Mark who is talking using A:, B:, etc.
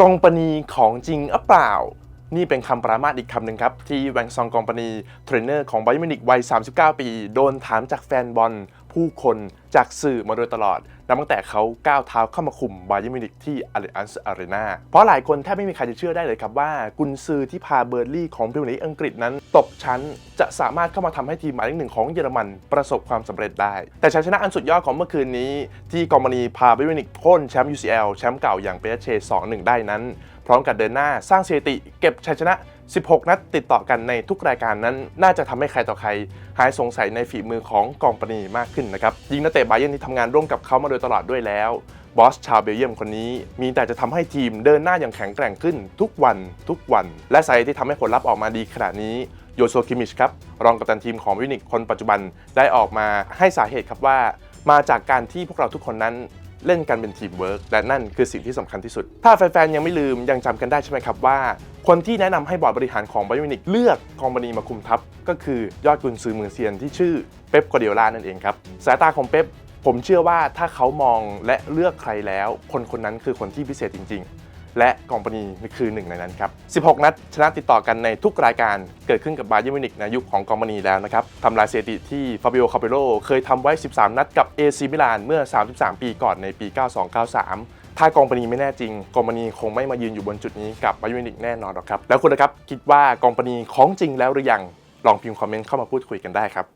A: กองปนีของจริงหรือเปล่า นี่เป็นคำปรามาสอีกคำหนึ่งครับ ที่แวงซองกองปนีเทรนเนอร์ของไบมินิกวัย 39 ปี โดนถามจากแฟนบอลผู้คนจากสื่อมาโดยตลอดนับตั้งแต่เขาก้าวเท้าเข้ามาคุมไบมินิกที่อาริอันส์อารีนาเพราะหลายคนแทบไม่มีใครจะเชื่อได้เลยครับว่า กุนซือที่พาเบอร์ลี่ของพรีเมียร์ลีกอังกฤษนั้น ตกชั้นจะสามารถเข้ามาทำให้ทีมหมายเลขหนึ่งของเยอรมันประสบความสำเร็จได้ แต่ชัยชนะอันสุดยอดของเมื่อคืนนี้ ที่กองมณีพาไบมินิกพ้นแชมป์ UCL แชมป์เก่าอย่างเปเช2-1ได้นั้น พร้อมกับเดินหน้าสร้างสถิติเก็บชัยชนะ 16 นัดติดต่อกันในทุกรายการนั้น น่าจะทำให้ใครต่อใคร หายสงสัยในฝีมือของกองปนีมากขึ้นนะครับยิงนักเตะบาเยนที่ทำงานร่วมกับเขามาโดยตลอดด้วยแล้วบอสชาวเบลเยียมคนนี้ มีแต่จะทำให้ทีมเดินหน้าอย่างแข็งแกร่งขึ้นทุกวันทุกวัน และสาเหตุที่ทำให้ผลลัพธ์ออกมาดีขนาดนี้โยโซคิมิชครับ รองกัปตันทีมของวินิกคนปัจจุบันได้ออกมาให้สาเหตุครับว่า มาจากการที่พวกเราทุกคนนั้นเล่นกันเป็นทีมเวิร์กและนั่นคือสิ่งที่สำคัญที่สุด ถ้าแฟนๆยังไม่ลืมยังจำกันได้ใช่ไหมครับว่า คนที่แนะนำให้บอร์ดบริหารของไบมินิกเลือกกองบนีมาคุมทัพ ก็คือยอดกุนซือมือเซียนที่ชื่อเป๊ปกวาร์ดิโอลานั่นเองครับ สายตาของเป๊ป ผมเชื่อว่าถ้าเขามองและเลือกใครแล้ว คนคนนั้นคือคนที่พิเศษจริง ๆ และกองปนีคือหนึ่งในนั้นครับ 16 นัดชนะติดต่อกันในทุกรายการเกิดขึ้นกับบาเยอร์มิวนิกในยุคของกองปนีแล้วนะครับทำลายสถิติที่ฟาบิโอคาเปโลเคยทำไว้ 13 นัดกับเอซีมิลานเมื่อ 33 ปีก่อนในปี 92-93ถ้ากองปนีไม่แน่จริง กองปนีคงไม่มายืนอยู่บนจุดนี้กับบาเยร์มิวนิกแน่นอนหรอกครับ แล้วคุณนะครับ คิดว่ากองปนีของจริงแล้วหรือยัง ลองพิมพ์คอมเมนต์เข้ามาพูดคุยกันได้ครับ